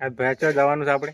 આ ભેંચો જવાનું છે આપણે?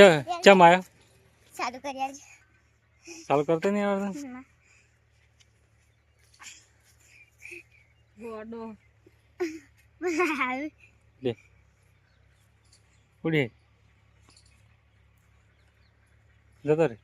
ચ ચમ આવ્યો સારું કર્યા ચાલુ કરતો નહીં આવડતું. ગોડો. લે. ઉડી. જતો રે.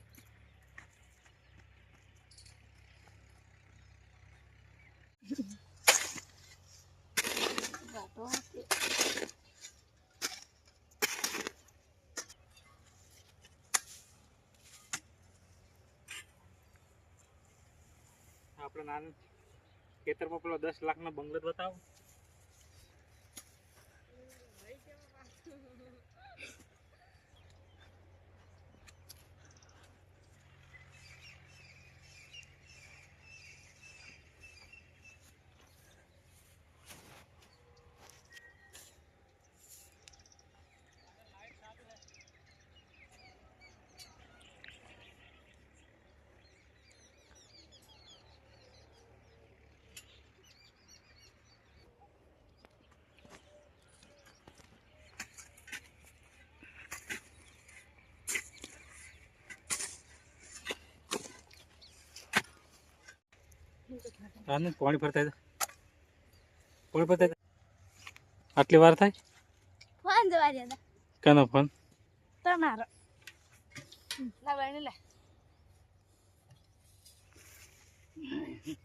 આપણે નાનું ખેતરમાં પેલો દસ લાખનો બંગલો બતાવો. राहणार पाणी परतायचं पाणी परतायचं आटली वारत आहे फोन जवळ का ना फोन? तमार लावायला. Mm-hmm.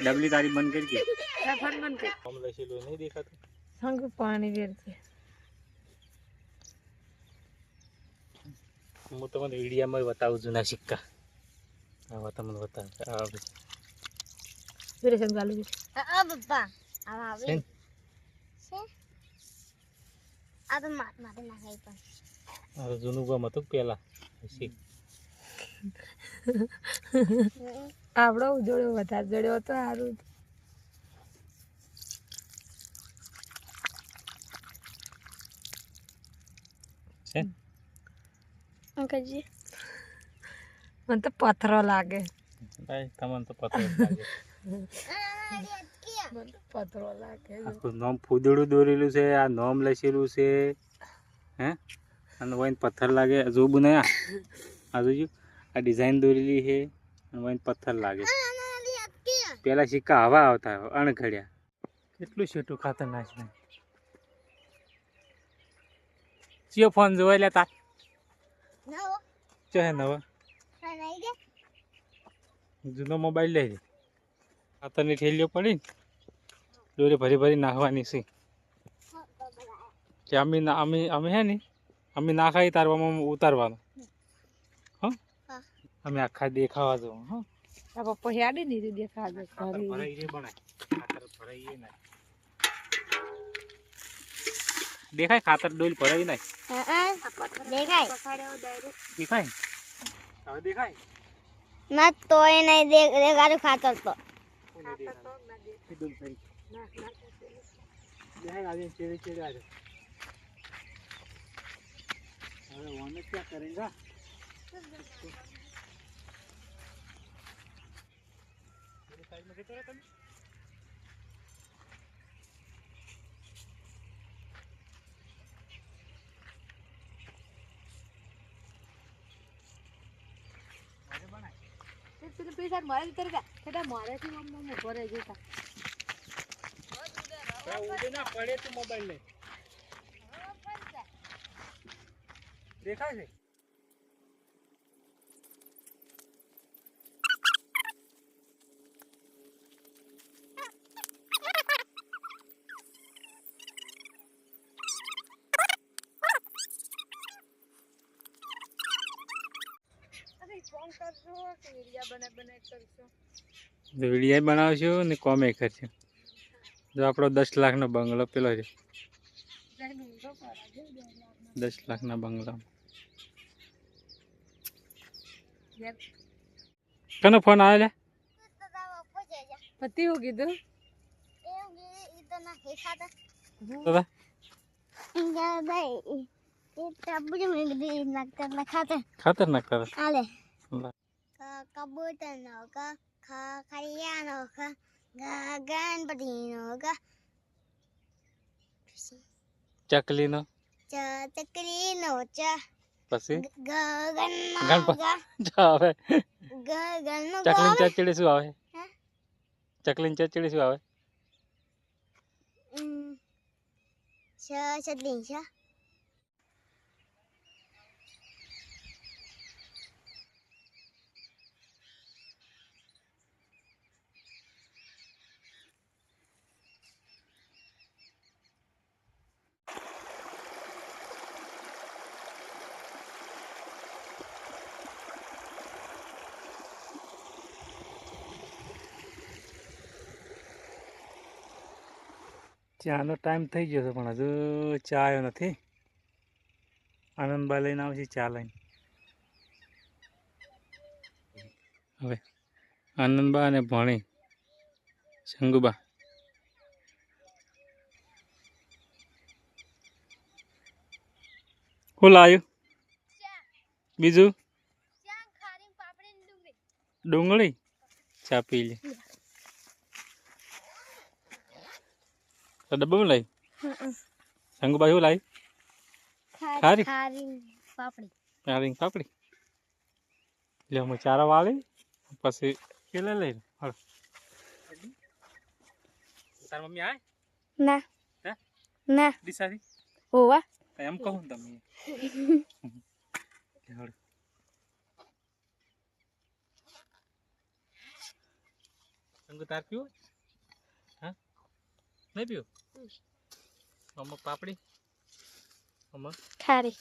જીવન ડબલી તારી બંધ કરી કે ફન મન કે આમ લસેલું નહીં દેખાતું સંગ પાણી વેરશે હું તમને વિડીયામાં બતાવું જૂના સિક્કા આવા તમને બતાવું આ બી. વેરેશન ગાલું આ પપ્પા આવા આવે છે ને? છે આ તો માત માથે નાખાય પણ આ તો જૂનું ગામ હતું પેલા સિક આપણો ઉજળ્યો વધારે જડ્યો હતો સારું છે? અંકલજી. મને તો પથરો લાગે. ભાઈ તમને તો પતો લાગે. મને પથરો લાગે. આખું નોમ ફૂદડું દોરેલું છે આ નોમ લસેલું છે. હે? અને વહીને પથ્થર લાગે. જોબું નહીં આ. આ જોજો. આ ડિઝાઇન દોરેલી છે અને પથ્થર લાગે. પેલા સિક્કા હવા આવતા અણઘડ્યા. કેટલું છેટું ખાતર નાખ્યું ચિયો ફોન જોવા લેતા ચો હે નવો? જૂનો મોબાઈલ લઈ લે. ખાતરની ઠેલીઓ પડી ને દોરી ભરી ભરી નાખવાની છે. કે અમે ના- અમે અમે હે ને અમે નાખાય તારવામાં ઉતારવાનું. અમે આખા દેખાવા જવું હો આ પપ્પા હેડે નહીં રે દેખાવા જવું ભરાઈ રે બણાય ખાતર ભરાઈ ના દેખાય ખાતર ડોલ ભરાવી નાય દેખાય દેખાય હવે દેખાય ના તોય નહીં દેખાડું ખાતર તો દેખાય આજે ચેડે ચેડે આજે હવે ઓને ક્યાં કરેગા નથી કર્યા તમે પેલું પૈસા મારે જ કરતા કેટા મારેથી મમ્મી ઘરે જતા ઉડી ના પડે તું મોબાઈલ લે દેખાય છે? વિડિયા બને બને કરશો વિડીયો બનાવશું ને કોમે કરશું જો આપણો દસ લાખનો બંગલો પેલો છે જઈને ઊંઘો પડા જો બે લાખ દસ લાખના બંગલા યાર કનો ફોન આવે લે તો તારો પપ્પો છે જા પતિ હું કીધું એવું કે ઈ તો ના હેખાતા દાદા ઇંગા ભાઈ એ ટબડી મે દી નાકતા લખાતે ખતરનાક કબૂતરનો ક ખરિયાનો ક ગણપતિનો ક ચકલીનો ચ ચકલીનો ચ પછી ગણપતિ આવે ચકલીન ચચડી શું આવે ચકલીન ચચડી શું આવે છ છ દિન છ ચાનો ટાઈમ થઈ ગયો છે પણ હજુ ચા આવ્યો નથી. આનંદભાઈ લઈને આવશે ચા લઈને. હવે આનંદબા અને ભણી શંગુબા. શું લાવ્યું બીજું? ડુંગળી? ચા પી લે. ડબ્બામાં લાવી શંગુબા શું લાવી ખારી? ખારી પાપડી પાણી પાપડી લે હું ચારા વાળી પછી પેલા લઈ હળ તાર મમ્મી આય ના હે? ના દિશાથી ઓવા એમ કહું ને તમે લે હળ. શંકુ તાર પીવો હા નહીં પીવું અમુક પાપડી અમુક ખારી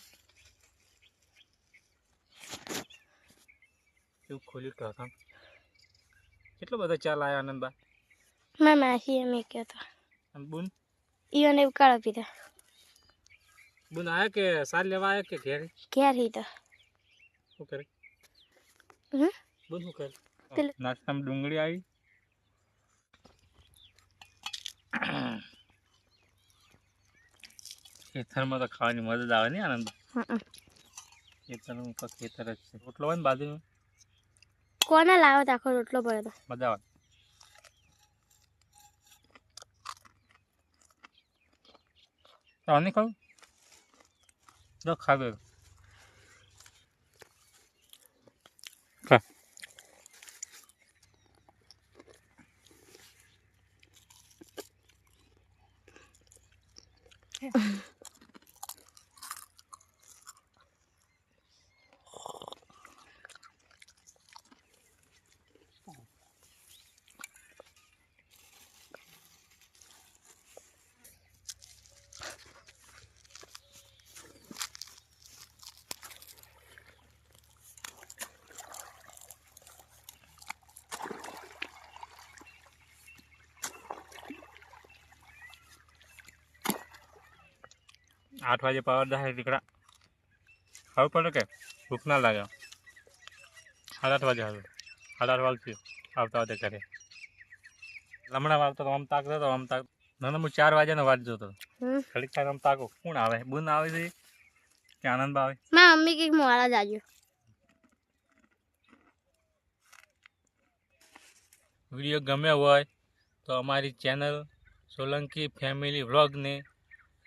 એવું ખોલ્યું ઢાંકણ કેટલો બધો ચાલ આવ્યો આનંદબા માં માસી એમ કહ્યો તો બુન ઈઓને ઉકાળો પીધો બુન આવ્યા કે સાર લેવા આવ્યા કે ઘેર ઘેર હી તો શું કરે? બુન શું કરે નાસ્તામાં ડુંગળી આવી ખેતરમાં તો ખાવાની મજા જ આવે ને આનંદ. ખેતરનું તો ખેતર જ છે. રોટલો હોય ને બાજુમાં કોને લાવ્યો તો આખો રોટલો પડ્યો તો? મજા આવે. તો નહીં ખાવું જો ખાધો. આઠ વાગે પાવર જાય દીકરા ખાવું પડે કે ભૂખ ના લાગે સાડા આઠ વાગે આવે સાડા આઠ વાગશે આવતા આવતા ઘરે હમણાં આવતો તો આમ તાકતો તો આમ તાક ના ના હું ચાર વાગ્યાનો વાટ જોતો હમ. ઘડીક થાય આમ તાકો કોણ આવે બુન આવે છે કે આનંદ આવે માં મમ્મી કંઈક મોડા જાજો વિડીયો ગમ્યો હોય તો અમારી ચેનલ સોલંકી ફેમિલી વ્લોગને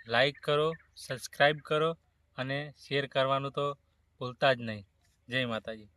લાઈક કરો સબસ્ક્રાઈબ કરો અને શેર કરવાનું તો ભૂલતા જ નહીં. જય માતાજી.